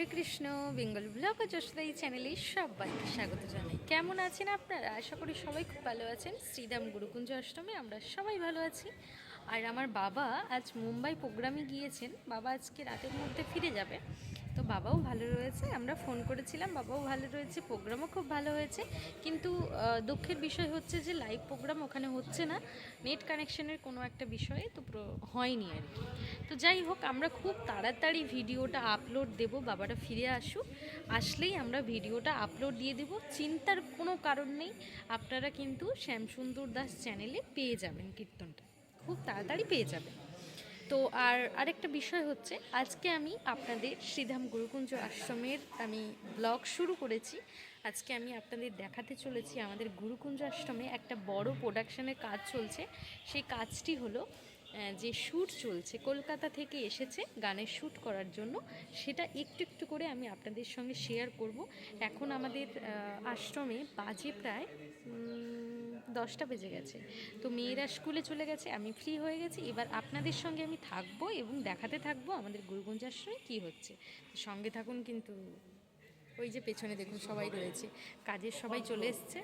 হরে Krishna, Bengal blog যশোদাই চ্যানেলে সবাইকে স্বাগত জানাই। কেমন আছেন আপনারা? আশা করি সবাই খুব ভালো আছেন। শ্রীরাম গুরুকুঞ্জ অষ্টমী আমরা সবাই ভালো আছি। আর আমার বাবা আজ মুম্বাই প্রোগ্রামে গিয়েছেন। বাবা আজকে রাতের মধ্যে ফিরে যাবে তো বাবাও ভালো রয়েছে, আমরা ফোন করেছিলাম, বাবাও ভালো রয়েছে প্রোগ্রামও খুব ভালো হয়েছে। কিন্তু দুঃখের বিষয় হচ্ছে যে লাইভ প্রোগ্রাম ওখানে হচ্ছে না নেট কানেকশনের কোনো একটা বিষয়ে তো হয়নি আর কি। তো যাই হোক, আমরা খুব তাড়াতাড়ি ভিডিওটা আপলোড দেব বাবাটা ফিরে আসুক। আসলেই আমরা ভিডিওটা আপলোড দিয়ে দেব। চিন্তার কোনো কারণ নেই, আপনারা কিন্তু শ্যামসুন্দর দাস চ্যানেলে পেয়ে যাবেন কীর্তনটা। খুব তাড়াতাড়ি পেয়ে যাবেন। তো আর আরেকটা বিষয় হচ্ছে, আজকে আমি আপনাদের শ্রীধাম গুরুকুঞ্জ আশ্রমের আমি ব্লগ শুরু করেছি। আজকে আমি আপনাদের দেখাতে চলেছি আমাদের গুরুকুঞ্জ আশ্রমে একটা বড় প্রোডাকশনের কাজ চলছে। সেই কাজটি হলো যে শ্যুট চলছে, কলকাতা থেকে এসেছে গানের শ্যুট করার জন্য। সেটা একটু একটু করে আমি আপনাদের সঙ্গে শেয়ার করব। এখন আমাদের আশ্রমে বাজে প্রায় দশটা বেজে গেছে। তো মেয়েরা স্কুলে চলে গেছে, আমি ফ্রি হয়ে গেছি। এবার আপনাদের সঙ্গে আমি থাকব এবং দেখাতে থাকব আমাদের গুরুগঞ্জ আশ্রমে কী হচ্ছে। সঙ্গে থাকুন কিন্তু, ওই যে পেছনে দেখুন সবাই রয়েছে। কাজের সবাই চলে এসছে।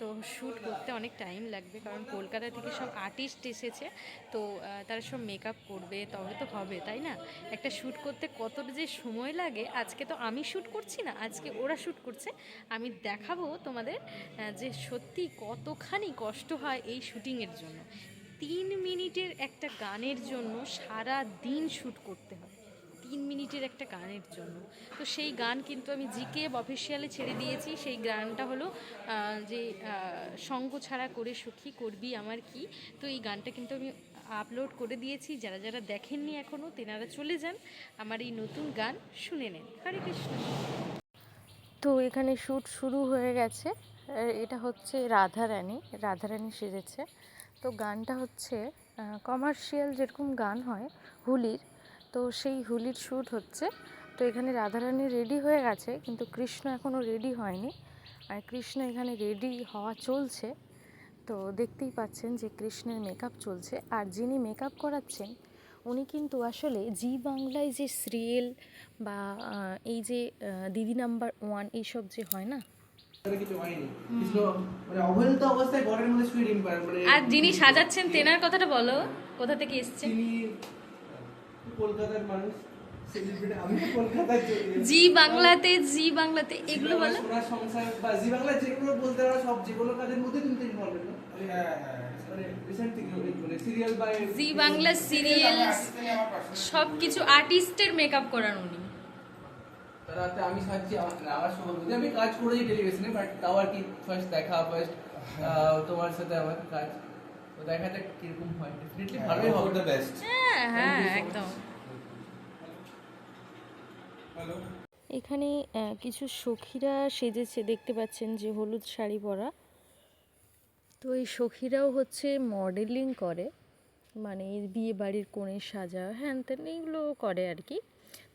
তো শ্যুট করতে অনেক টাইম লাগবে, কারণ কলকাতা থেকে সব আর্টিস্ট এসেছে, তো তারা সব মেকআপ করবে, তবে তো হবে, তাই না? একটা শ্যুট করতে কত যে সময় লাগে, আজকে তো আমি শ্যুট করছি না, আজকে ওরা শ্যুট করছে। আমি দেখাবো তোমাদের যে সত্যি কতখানি কষ্ট হয় এই শ্যুটিংয়ের জন্য। তিন মিনিটের একটা গানের জন্য সারা দিন শ্যুট করতে হয়। তিন মিনিটের একটা গানের জন্য। তো সেই গান কিন্তু আমি জিকে অফিসিয়ালে ছেড়ে দিয়েছি। সেই গানটা হলো যে সঙ্গ ছাড়া করে সুখী করবি আমার কি? তো এই গানটা কিন্তু আমি আপলোড করে দিয়েছি। যারা যারা দেখেননি এখনও তেনারা চলে যান। আমার এই নতুন গান শুনে নেন। হরে কৃষ্ণ। তো এখানে শ্যুট শুরু হয়ে গেছে। এটা হচ্ছে রাধারানী রাধারানী সেজেছে। তো গানটা হচ্ছে কমার্শিয়াল যেরকম গান হয়, হুলির তো সেই হুলির শ্যুট হচ্ছে। তো এখানে রাধারানী রেডি হয়ে গেছে কিন্তু কৃষ্ণ এখনও রেডি হয়নি। আর কৃষ্ণ এখানে রেডি হওয়া চলছে। তো দেখতেই পাচ্ছেন যে কৃষ্ণের মেকআপ চলছে। আর যিনি মেকআপ করাচ্ছেন উনি কিন্তু আসলে জি বাংলায় যে সিরিয়াল বা এই যে দিদি নাম্বার ওয়ান এইসব যে হয় না? তাহলে কিছু হয়নি। কৃষ্ণ মানে মানে আর যিনি সাজাচ্ছেন তেনার কথাটা বলো। কোথা থেকে এসছেন কলকাতার মানুষ জি বাংলাতে জি বাংলাতে এগুলো বলো। সংসার বা জি বাংলা যেগুলো বলতে পারো সব যে কোনো কাজের মধ্যে তুমি ইনভলভ না? মানে জি বাংলা সিরিয়াল সব কিছু আর্টিস্টের মেকআপ করান উনি। রাতে আমি সাজছি আমার- আমি কাজ করেছি টেলিভিশনে বাট তাও আর কি ফার্স্ট দেখা ফার্স্ট তোমার সাথে আমার কাজ। তো দেখা যাক কীরকম হয়। ডেফিনেটলি ভালোই হবে। দ্য বেস্ট হ্যাঁ হ্যাঁ. একদম। এখানে কিছু সখীরা সেজেছে, দেখতে পাচ্ছেন যে হলুদ শাড়ি পরা। তো এই সখীরাও হচ্ছে মডেলিং করে মানে বিয়ে বাড়ির কোণে সাজা হ্যান ত্যান এইগুলো করে আর কি।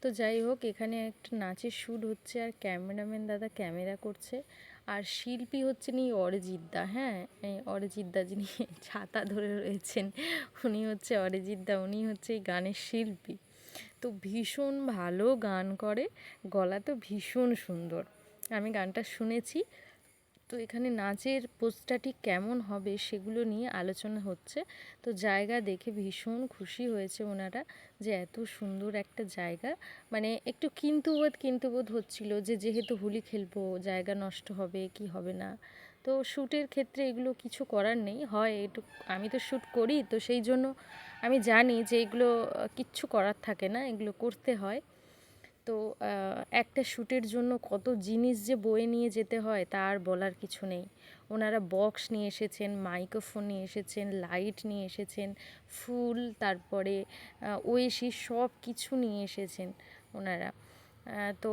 তো যাই হোক, এখানে একটা নাচের শ্যুট হচ্ছে, আর ক্যামেরাম্যান দাদা ক্যামেরা করছে। আর শিল্পী হচ্ছেন এই অরিজিৎদা হ্যাঁ এই অরিজিৎদা যিনি ছাতা ধরে রয়েছেন, উনি হচ্ছে অরিজিৎদা, উনি হচ্ছে এই গানের শিল্পী। তো ভীষণ ভালো গান করে, গলা তো ভীষণ সুন্দর। আমি গানটা শুনেছি। তো এখানে নাচের পোস্টটা কেমন হবে সেগুলো নিয়ে আলোচনা হচ্ছে। তো জায়গা দেখে ভীষণ খুশি হয়েছে ওনারা যে এত সুন্দর একটা জায়গা। মানে একটু কিন্তু বোধ কিন্তু বোধ হচ্ছিল যে যেহেতু হোলি খেলব, জায়গা নষ্ট হবে, কি হবে না? তো শ্যুটের ক্ষেত্রে এগুলো কিছু করার নেই। হয় একটু আমি তো শ্যুট করি, তো সেই জন্য আমি জানি যে এগুলো কিচ্ছু করার থাকে না, এগুলো করতে হয়। তো একটা শ্যুটের জন্য কত জিনিস যে বয়ে নিয়ে যেতে হয়, তা আর বলার কিছু নেই। ওনারা বক্স নিয়ে এসেছেন মাইক্রোফোন নিয়ে এসেছেন লাইট নিয়ে এসেছেন, ফুল, তারপরে ওয়েসি সব কিছু নিয়ে এসেছেন ওনারা। তো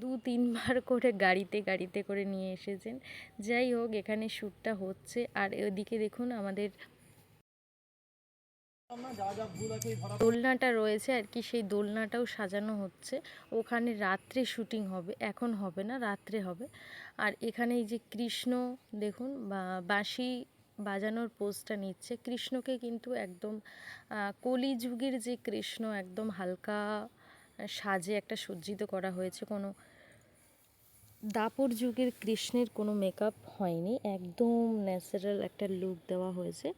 দু তিনবার করে গাড়িতে গাড়িতে করে নিয়ে এসেছেন। যাই হোক, এখানে শ্যুটটা হচ্ছে। আর ওদিকে দেখুন, আমাদের দোলনাটা রয়েছে আর কি, সেই দোলনাটাও সাজানো হচ্ছে। ওখানে রাত্রে শুটিং হবে, এখন হবে না, রাত্রে হবে। আর এখানে এই যে কৃষ্ণ, দেখুন বাঁশি বাজানোর পোজটা নিচ্ছে। কৃষ্ণকে কিন্তু একদম কলিযুগের যে কৃষ্ণ, একদম হালকা সাজে একটা সজ্জিত করা হয়েছে। কোনো দাপর যুগের কৃষ্ণের কোনো মেকআপ হয়নি, একদম ন্যাচারাল একটা লুক দেওয়া হয়েছে।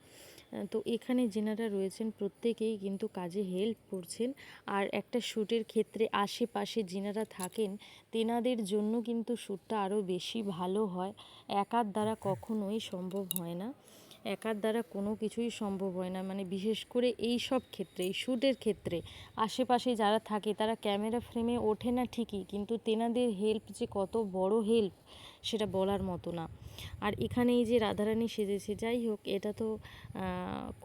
তো এখানে যেনারা রয়েছেন প্রত্যেকেই কিন্তু কাজে হেল্প করছেন। আর একটা শ্যুটের ক্ষেত্রে আশেপাশে যেনারা থাকেন, তেনাদের জন্য কিন্তু শ্যুটটা আরও বেশি ভালো হয়। একার দ্বারা কখনোই সম্ভব হয় না। একার দ্বারা কোনো কিছুই সম্ভব হয় না। মানে বিশেষ করে এই সব ক্ষেত্রে, এই শ্যুটের ক্ষেত্রে আশেপাশে যারা থাকে, তারা ক্যামেরা ফ্রেমে ওঠে না ঠিকই, কিন্তু তেনাদের হেল্প যে কত বড় হেল্প সেটা বলার মতো না। আর এখানে এই যে রাধারানী সেজেছে, যাই হোক, এটা তো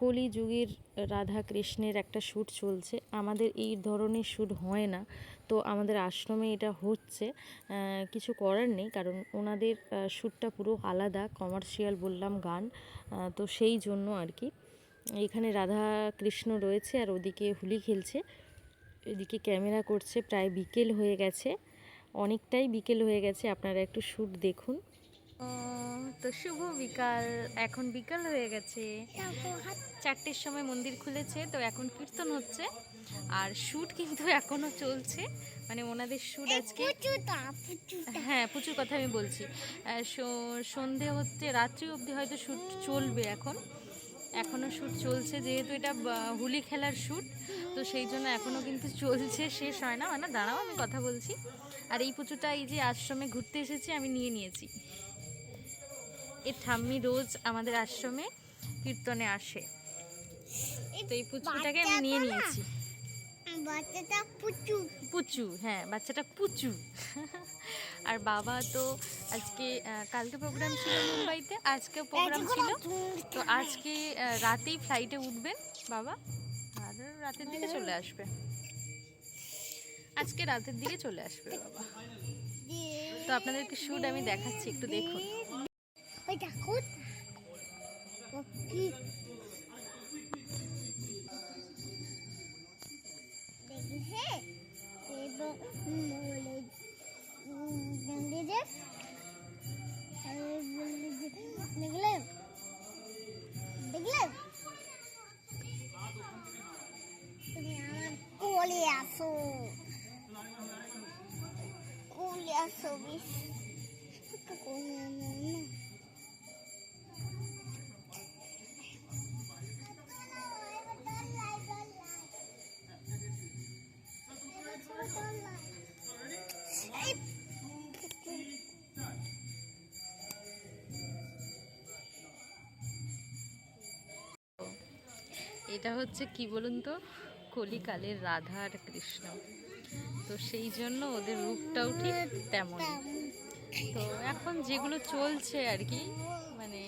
কলি যুগের রাধা কৃষ্ণের একটা শ্যুট চলছে। আমাদের এই ধরনের শ্যুট হয় না। তো আমাদের আশ্রমে এটা হচ্ছে। কিছু করার নেই, কারণ ওনাদের শ্যুটটা পুরো আলাদা কমার্শিয়াল বললাম গান। তো সেই জন্য আর কি। এখানে রাধা কৃষ্ণ রয়েছে আর ওদিকে হোলি খেলছে। এদিকে ক্যামেরা করছে, প্রায় বিকেল হয়ে গেছে। অনেকটাই বিকেল হয়ে গেছে আপনারা একটু শ্যুট দেখুন। তো শুভ বিকাল এখন বিকাল হয়ে গেছে। চারটের সময় মন্দির খুলেছে তো এখন কীর্তন হচ্ছে। আর শ্যুট কিন্তু এখনও চলছে মানে ওনাদের শ্যুট আজকে হ্যাঁ প্রচুর কথা আমি বলছি। সো- সন্ধে হচ্ছে রাত্রি অবধি হয়তো শ্যুট চলবে এখন। এখনও শ্যুট চলছে যেহেতু এটা হুলি খেলার শ্যুট তো সেই জন্য এখনও কিন্তু চলছে শেষ হয় না। মানে দাঁড়াও আমি কথা বলছি। আর এই পুচুটা এই যে আশ্রমে ঘুরতে এসেছি আমি নিয়ে নিয়েছি। এ ঠাম্মি রোজ আমাদের আশ্রমে কীর্তনে আসে। তো এই পুচুটাকে আমি নিয়ে নিয়েছি। বাচ্চাটা পুচু। পুচু হ্যাঁ বাচ্চাটা পুচু। আর বাবা তো আজকে কালকে প্রোগ্রাম ছিল মুম্বাইতে আজকেও প্রোগ্রাম ছিল। তো আজকে রাতেই ফ্লাইটে উঠবেন বাবা আর রাতের দিকে চলে আসবে। আজকে রাতের দিকে চলে আসবে বাবা। তো আপনাদেরকে শুট আমি দেখাচ্ছি একটু দেখুন। ওই দেখো। এবং এটা হচ্ছে কি বলুন তো? কলিকালের রাধা আর কৃষ্ণ। তো সেই জন্য ওদের রূপটাও ঠিক তেমন। তো এখন যেগুলো চলছে আর কি মানে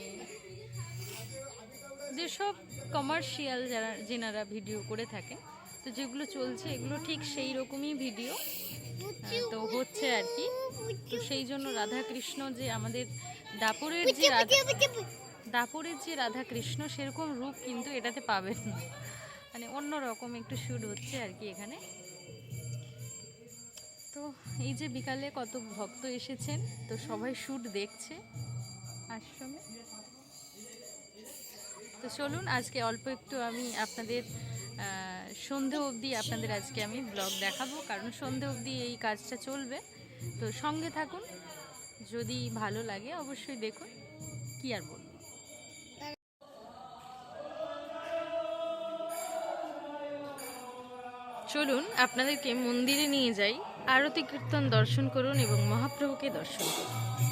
যেসব কমার্শিয়াল যারা যেনারা ভিডিও করে থাকেন তো যেগুলো চলছে এগুলো ঠিক সেই রকমই ভিডিও তো হচ্ছে আর কি। তো সেই জন্য রাধা কৃষ্ণ যে আমাদের দাপরের যে রাধা দাপরের যে রাধা কৃষ্ণ সেরকম রূপ কিন্তু এটাতে পাবেন না। মানে অন্য রকম একটু শ্যুট হচ্ছে আর কি এখানে। তো এই যে বিকালে কত ভক্ত এসেছেন, তো সবাই শ্যুট দেখছে আশ্রমে। তো চলুন, আজকে অল্প একটু আমি আপনাদের সন্ধে অবধি আপনাদের আজকে আমি ব্লগ দেখাবো, কারণ সন্ধে অবধি এই কাজটা চলবে। তো সঙ্গে থাকুন, যদি ভালো লাগে অবশ্যই দেখুন, কি আর বলব। চলুন আপনাদেরকে মন্দিরে নিয়ে যাই আরতি কীর্তন দর্শন করুন এবং মহাপ্রভুকে দর্শন করুন।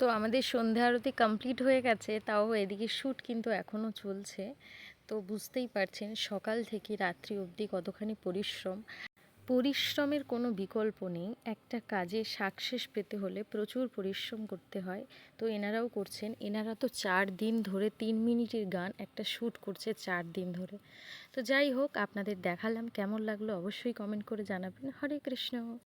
তো আমাদের সন্ধ্যা আরতি কমপ্লিট হয়ে গেছে তাও এদিকে শ্যুট কিন্তু এখনও চলছে। তো বুঝতেই পারছেন, সকাল থেকে রাত্রি অবধি কতখানি পরিশ্রম। পরিশ্রমের কোনো বিকল্প নেই। একটা কাজে সাকসেস পেতে হলে প্রচুর পরিশ্রম করতে হয়। তো এনারাও করছেন। এনারা তো চার দিন ধরে তিন মিনিটের গান, একটা শ্যুট করছে চার দিন ধরে। তো যাই হোক, আপনাদের দেখালাম। কেমন লাগল অবশ্যই কমেন্ট করে জানাবেন। হরে কৃষ্ণ।